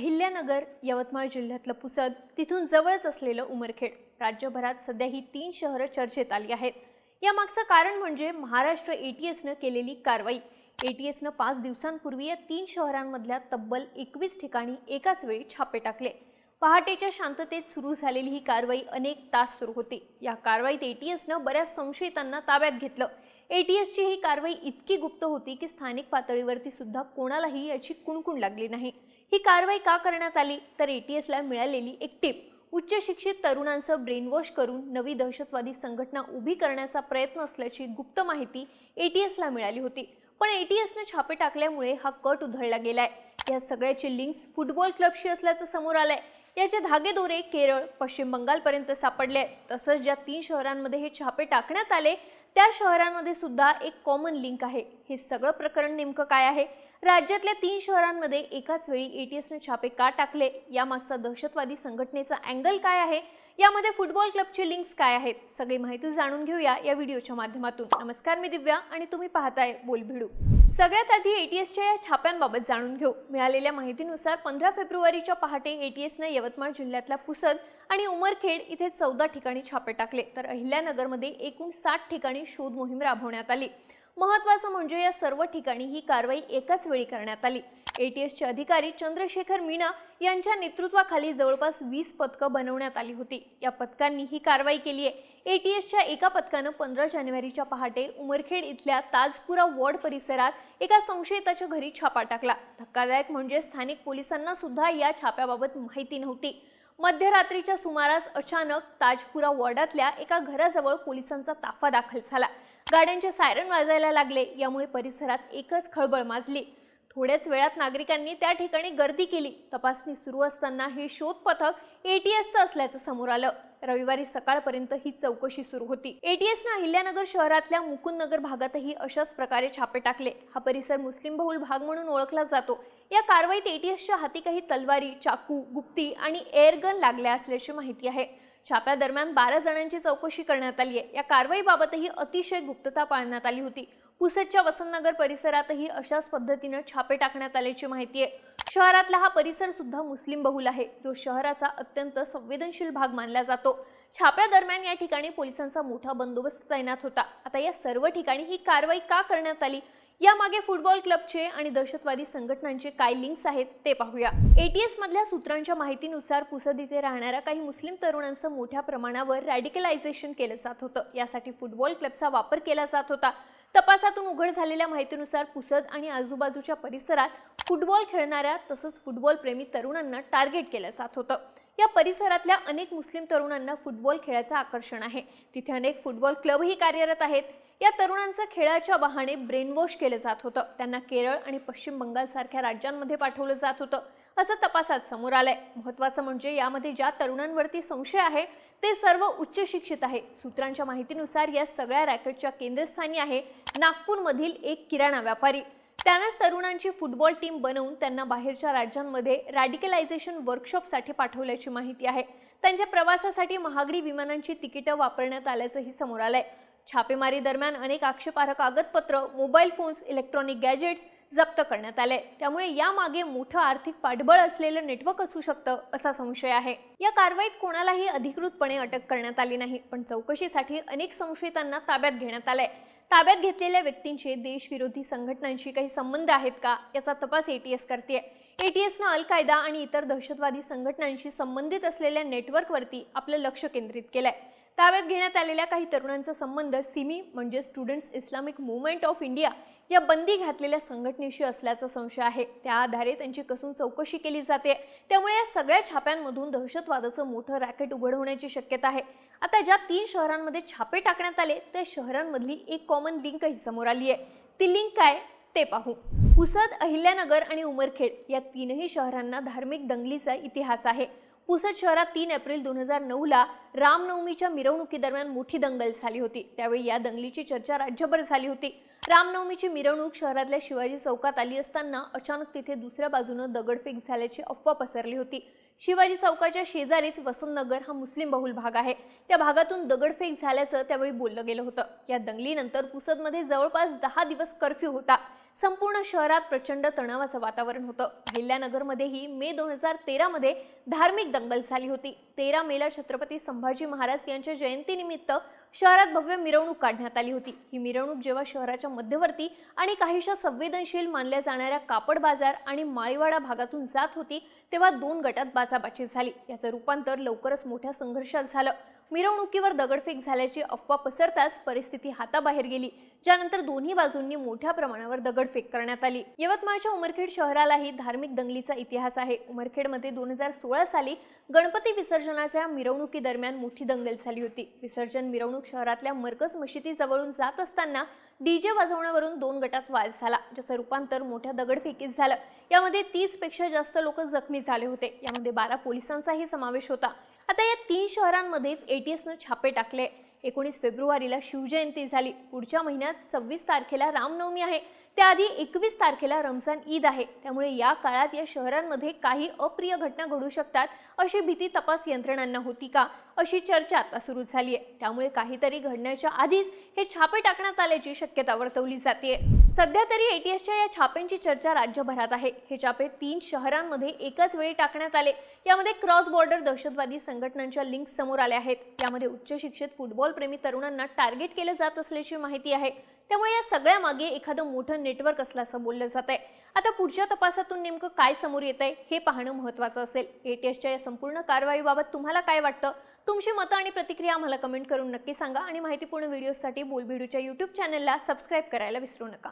अहिल्यानगर यवतमाळ जिल्ह्यातलं पुसद तिथून जवळच असलेलं उमरखेड. राज्यभरात सध्या ही तीन शहरं चर्चेत आली आहेत. यामागचं कारण म्हणजे महाराष्ट्र ए टी एसनं केलेली कारवाई. ए टी एसनं पाच दिवसांपूर्वी या तीन शहरांमधल्या तब्बल एकवीस ठिकाणी एकाच वेळी छापे टाकले. पहाटेच्या शांततेत सुरू झालेली ही कारवाई अनेक तास सुरू होती. या कारवाईत ए टी एसनं बऱ्याच संशयितांना ताब्यात घेतलं. ए टी एसची ही कारवाई इतकी गुप्त होती की स्थानिक पातळीवरती सुद्धा कोणालाही याची कुणकुण लागली नाही. ही कारवाई का करण्यात आली? तर एटीएसला मिळालेली एक टीप उच्च शिक्षित तरुणांचं ब्रेनवॉश करून नवी दहशतवादी संघटना उभी करण्याचा प्रयत्न असल्याची गुप्त माहिती एटीएसला मिळाली होती. पण एटीएसने छापे टाकल्यामुळे हा कट उधळला गेलाय. या सगळ्याची लिंक्स फुटबॉल क्लबशी असल्याचं समोर आलंय. याचे धागेदोरे केरळ पश्चिम बंगालपर्यंत सापडले आहेत. तसंच ज्या तीन शहरांमध्ये हे छापे टाकण्यात आले त्या शहरांमध्ये सुद्धा एक कॉमन लिंक आहे. हे सगळं प्रकरण नेमकं काय आहे? राज्यातल्या तीन शहरांमध्ये एकाच वेळी एटीएसने छापे का टाकले? यामागचा दहशतवादी संघटनेचा अँगल काय आहे? यामध्ये फुटबॉल क्लबचे लिंक्स काय आहेत? सगळी माहिती जाणून घेऊया या व्हिडिओच्या माध्यमातून. नमस्कार मी दिव्या आणि तुम्ही पाहताय बोलभिडू. सगळ्यात आधी एटीएसच्या या छाप्यांबाबत जाणून घेऊ. मिळालेल्या माहितीनुसार पंधरा फेब्रुवारीच्या पहाटे एटीएसने यवतमाळ जिल्ह्यातल्या पुसद आणि उमरखेड इथे चौदा ठिकाणी छापे टाकले. तर अहिल्यानगरमध्ये एकूण साठ ठिकाणी शोध मोहीम राबवण्यात आली. महत्त्वाचं म्हणजे या सर्व ठिकाणी ही कारवाई एकाच वेळी करण्यात आली. एटीएसचे अधिकारी चंद्रशेखर मीना यांच्या नेतृत्वाखाली जवळपास वीस पथकं बनवण्यात आली होती. या पथकांनी ही कारवाई केली आहे. एटीएसच्या एका पथकानं पंधरा जानेवारीच्या पहाटे उमरखेड इथल्या ताजपुरा वॉर्ड परिसरात एका संशयिताच्या घरी छापा टाकला. धक्कादायक म्हणजे स्थानिक पोलिसांना सुद्धा या छाप्याबाबत माहिती नव्हती. मध्यरात्रीच्या सुमारास अचानक ताजपुरा वॉर्डातल्या एका घराजवळ पोलिसांचा ताफा दाखल झाला. गाड्यांचे सायरन वाजायला लागले. यामुळे परिसरात एकच खळबळ माजली. थोड्याच वेळात नागरिकांनी त्या ठिकाणी गर्दी केली. तपासणी सुरू असताना हे शोध पथक एटीएसचं असल्याचं समोर आलं. रविवारी सकाळपर्यंत ही चौकशी सुरू होती. एटीएसनं अहिल्यानगर शहरातल्या मुकुंदनगर भागातही अशाच प्रकारे छापे टाकले. हा परिसर मुस्लिम बहुल भाग म्हणून ओळखला जातो. या कारवाईत एटीएसच्या हाती काही तलवारी चाकू गुप्ती आणि एअरगन लागल्या असल्याची माहिती आहे. छाप्यादरम्यान बारा जणांची चौकशी करण्यात आली आहे. या कारवाईबाबतही अतिशय गुप्तता पाळण्यात आली होती. पुसदच्या वसंतनगर परिसरातही अशाच पद्धतीनं छापे टाकण्यात आल्याची माहिती आहे. शहरातला हा परिसर सुद्धा मुस्लिम बहुल आहे. जो शहराचा अत्यंत संवेदनशील भाग मानला जातो. छाप्यादरम्यान या ठिकाणी पोलिसांचा मोठा बंदोबस्त तैनात होता. आता या सर्व ठिकाणी ही कारवाई का करण्यात आली? यामागे फुटबॉल क्लबचे आणि दहशतवादी संघटनांचे काय लिंक्स आहेत ते पाहूया. एटीएस मधल्या सूत्रांच्या माहितीनुसार पुसद इथे राहणाऱ्या काही मुस्लिम तरुणांचं मोठ्या प्रमाणावर रॅडिकलायझेशन केलं जात होतं. यासाठी फुटबॉल क्लबचा वापर केला जात होता. तपासातून उघड झालेल्या माहितीनुसार पुसद आणि आजूबाजूच्या परिसरात फुटबॉल खेळणाऱ्या तसंच फुटबॉल प्रेमी तरुणांना टार्गेट केलं जात होतं. या परिसरातल्या अनेक मुस्लिम तरुणांना फुटबॉल खेळाचं आकर्षण आहे. तिथे अनेक फुटबॉल क्लबही कार्यरत आहेत. या तरुणांचं खेळाच्या बहाणे ब्रेनवॉश केलं जात होतं. त्यांना केरळ आणि पश्चिम बंगालसारख्या राज्यांमध्ये पाठवलं जात होतं. असं तपासात समोर आलंय. महत्वाचं म्हणजे यामध्ये ज्या तरुणांवरती संशय आहे ते सर्व उच्च शिक्षित आहे. सूत्रांच्या माहितीनुसार या सगळ्या रॅकेटच्या केंद्रस्थानी आहे नागपूरमधील एक किराणा व्यापारी. त्यानंच तरुणांची फुटबॉल टीम बनवून त्यांना बाहेरच्या राज्यांमध्ये रॅडिकलायझेशन वर्कशॉपसाठी पाठवल्याची माहिती आहे. त्यांच्या प्रवासासाठी महागडी विमानांची तिकीटं वापरण्यात आल्याचंही समोर आलंय. छापेमारी दरम्यान अनेक आक्षेपार्ह कागदपत्र मोबाईल फोन्स इलेक्ट्रॉनिक गॅजेट्स जप्त करण्यात आले. त्यामुळे यामागे मोठं आर्थिक पाठबळ असलेलं नेटवर्क असू शकतं असा संशय आहे. या कारवाईत कोणालाही अधिकृतपणे अटक करण्यात आली नाही पण चौकशीसाठी अनेक संशयितांना ताब्यात घेण्यात आलंय. ताब्यात घेतलेल्या व्यक्तींचे देशविरोधी संघटनांशी काही संबंध आहेत का याचा तपास एटीएस करते एटीएसनं अल कायदा आणि इतर दहशतवादी संघटनांशी संबंधित असलेल्या नेटवर्कवरती आपलं लक्ष केंद्रित केलंय. ताब्यात घेण्यात आलेल्या काही तरुणांचा संबंध सिमी म्हणजे students Islamic movement of India या बंदी घातलेल्या संघटनेशी असल्याचा संशय आहे. त्या आधारे त्यांची कसून चौकशी केली जाते. त्यामुळे या सगळ्या छाप्यांमधून दहशतवादाचं मोठं रॅकेट उघड होण्याची शक्यता आहे. आता ज्या तीन शहरांमध्ये छापे टाकण्यात आले त्या शहरांमधली एक कॉमन लिंकही समोर आली आहे. ती लिंक काय? ते पाहू. पुसद अहिल्यानगर आणि उमरखेड या तीनही शहरांना धार्मिक दंगलीचा इतिहास आहे. पुसद शहरात तीन एप्रिल दोन हजार नऊला रामनवमीच्या मिरवणुकीदरम्यान मोठी दंगल झाली होती. त्यावेळी या दंगलीची चर्चा राज्यभर झाली होती. रामनवमीची मिरवणूक शहरातल्या शिवाजी चौकात आली असताना अचानक तिथे दुसऱ्या बाजूनं दगडफेक झाल्याची अफवा पसरली होती. शिवाजी चौकाच्या शेजारीच वसंतनगर हा मुस्लिम बहुल भाग आहे. त्या भागातून दगडफेक झाल्याचं त्यावेळी बोललं गेलं होतं. या दंगलीनंतर पुसदमध्ये जवळपास दहा दिवस कर्फ्यू होता. संपूर्ण शहरात प्रचंड तणावाचं वातावरण होतं. अहिल्यानगरमध्येही मे दोन हजार तेरामध्ये धार्मिक दंगल झाली होती. तेरा मेला छत्रपती संभाजी महाराज यांच्या जयंतीनिमित्त शहरात भव्य मिरवणूक काढण्यात आली होती. ही मिरवणूक जेव्हा शहराच्या मध्यवर्ती आणि काहीशा संवेदनशील मानल्या जाणाऱ्या कापड बाजार आणि माळीवाडा भागातून जात होती तेव्हा दोन गटात बाचाबाची झाली. याचं रूपांतर लवकरच मोठ्या संघर्षात झालं. मिरवणुकीवर दगडफेक झाल्याची अफवा पसरताच परिस्थिती हाताबाहेर गेली. ज्यानंतर दोन्ही बाजूंनी मोठ्या प्रमाणावर दगडफेक करण्यात आली. यवतमाळच्या उमरखेड शहरालाही धार्मिक दंगलीचा इतिहास आहे. उमरखेडमध्ये दोन हजार सोळा साली गणपती विसर्जनाच्या मिरवणुकीदरम्यान मोठी दंगल झाली होती. विसर्जन मिरवणूक शहरातल्या मरकज मशिदीजवळून जात असताना डीजे वाजवण्यावरून दोन गटात वाद झाला ज्याचं रूपांतर मोठ्या दगडफेकीत झालं. यामध्ये तीसपेक्षा जास्त लोक जखमी झाले होते. यामध्ये बारा पोलिसांचाही समावेश होता. आता या तीन शहरांमध्येच एटीएसनं छापे टाकले. एकोणीस फेब्रुवारीला शिवजयंती झाली. पुढच्या महिन्यात सव्वीस तारखेला रामनवमी आहे. त्याआधी एकवीस तारखेला रमजान ईद आहे. त्यामुळे या काळात या शहरांमध्ये काही अप्रिय घटना घडू शकतात अशी भीती तपास यंत्रणांना होती का? अशी चर्चा आता सुरू झाली आहे त्यामुळे काहीतरी घडण्याच्या आधीच हे छापे टाकण्यात आल्याची शक्यता वर्तवली जाते सध्या तरी एटीएसच्या या छाप्यांची चर्चा राज्यभरात आहे. हे छापे तीन शहरांमध्ये एकाच वेळी टाकण्यात आले. यामध्ये क्रॉस बॉर्डर दहशतवादी संघटनांच्या लिंक समोर आल्या आहेत. यामध्ये उच्च शिक्षित फुटबॉल प्रेमी तरुणांना टार्गेट केलं जात असल्याची माहिती आहे. त्यामुळे या सगळ्या मागे एखादं मोठं नेटवर्क असल्याचं बोललं जात आहे आता पुढच्या तपासातून नेमकं काय समोर येत आहे हे पाहणं महत्त्वाचं असेल. एटीएसच्या या संपूर्ण कारवाईबाबत तुम्हाला काय वाटतं? तुमची मतं आणि प्रतिक्रिया आम्हाला कमेंट करून नक्की सांगा आणि माहितीपूर्ण व्हिडिओसाठी बोलबिडूच्या यूट्यूब चॅनलला सबस्क्राईब करायला विसरू नका.